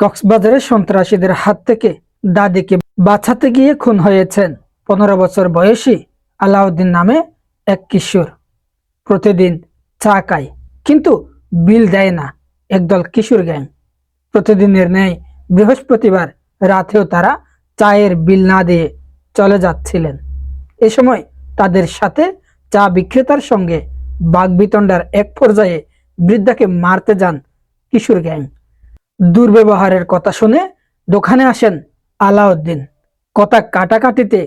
কক্সবাজারের সন্ত্রাসীদের হাত থেকে দাদিকে বাঁচাতে গিয়ে খুন হয়েছেন পনেরো বছর বয়সী আলাউদ্দিন নামে এক কিশোর। প্রতিদিন চা খায়, কিন্তু বিল দেয় না, একদল কিশোর গ্যাং। প্রতিদিনের ন্যায় বৃহস্পতিবার রাতেও তারা চায়ের বিল না দিয়ে চলে যাচ্ছিলেন। এ সময় তাদের সাথে চা বিক্রেতার সঙ্গে বাগবিতণ্ডার এক পর্যায়ে বৃদ্ধাকে মারতে যান কিশোর গ্যাং। দুর্ব্যবহারের কথা শুনে দোকানে আসেন আলাউদ্দিন। কথা কাটাকাটিতে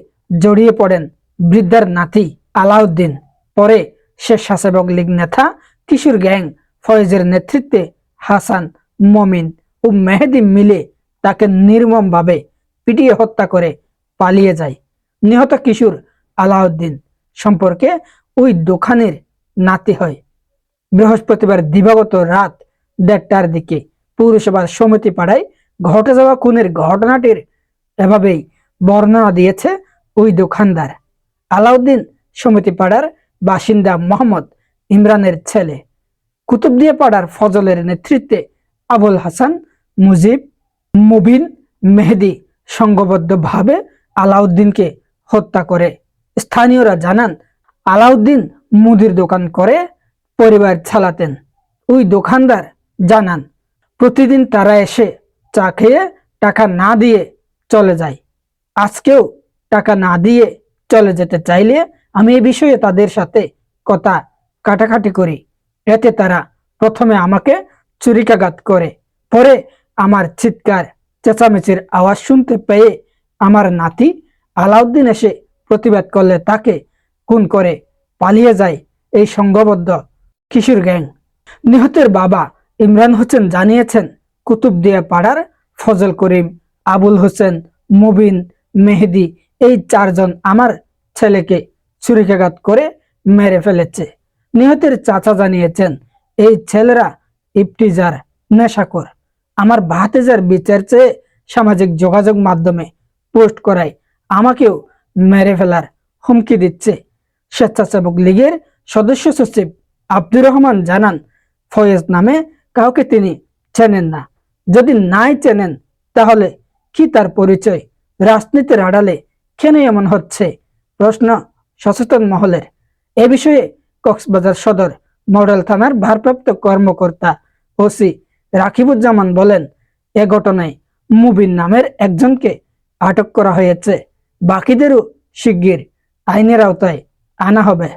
জড়িয়ে পড়েন বৃদ্ধার নাতি আলাউদ্দিন। পরে স্বেচ্ছাসেবক লীগ নেতা কিশোর গ্যাং ফয়েজের নেতৃত্বে হাসান, মমিন ও মেহেদি মিলে তাকে নির্মমভাবে পিটিয়ে হত্যা করে পালিয়ে যায়। নিহত কিশোর আলাউদ্দিন সম্পর্কে ওই দোকানের নাতি হয়। বৃহস্পতিবার দিবাগত রাত দেড়টার দিকে পৌরসভার সমিতি পাড়ায় ঘটে যাওয়া খুনের ঘটনাটির এভাবেই বর্ণনা দিয়েছে ওই দোকানদার। আলাউদ্দিন সমিতি পাড়ার বাসিন্দা মোহাম্মদ ইমরানের ছেলে। কুতুবদিয়া পাড়ার ফজলের নেতৃত্বে আবুল হাসান, মুজিব, মুবিন, মেহেদি সংঘবদ্ধভাবে আলাউদ্দিনকে হত্যা করে। স্থানীয়রা জানান, আলাউদ্দিন মুদির দোকান করে পরিবার চালাতেন। ওই দোকানদার জানান প্রতিদিন তারা এসে চা খেয়ে টাকা না দিয়ে চলে যায়। আজকেও টাকা না দিয়ে চলে যেতে চাইলে আমি এ বিষয়ে তাদের সাথে কথা কাটাকাটি করি। এতে তারা প্রথমে আমাকে চুরিকাঘাত করে। পরে আমার চিৎকার, চেঁচামেচির আওয়াজ শুনতে পেয়ে আমার নাতি আলাউদ্দিন এসে প্রতিবাদ করলে তাকে খুন করে পালিয়ে যায় এই সংঘবদ্ধ কিশোর গ্যাং। নিহতের বাবা ইমরান হোসেন জানিয়েছেন কুতুবদিয়া পাড়ার ফজল করিম, আবুল হোসেন, মুবিন, মেহেদি এই চারজন আমার ছেলেকে ছুরিকাঘাত করে মেরে ফেলেছে। নিহতের চাচা জানিয়েছেন, এই ছেলেরা ইপটিজার নেশাকর আমার ভাতেজার বিচার চেয়ে সামাজিক যোগাযোগ মাধ্যমে পোস্ট করায় আমাকেও মেরে ফেলার হুমকি দিচ্ছে। স্বেচ্ছাসেবক লীগের সদস্য সচিব আব্দুর রহমান জানান, ফয়েজ নামে কাউকে তিনি চেনেন না। যদি নাই চেনেন, তাহলে কি তার পরিচয়? রাজনীতির আড়ালে কেন এমন হচ্ছে? প্রশ্ন সচেতন মহলের। এ বিষয়ে কক্সবাজার সদর মডেল থানার ভারপ্রাপ্ত কর্মকর্তা ওসি রাকিবুজ্জামান বলেন, এ ঘটনায় মুবিন নামের একজনকে আটক করা হয়েছে। বাকিদেরও শিগগির আইনের আওতায় আনা হবে।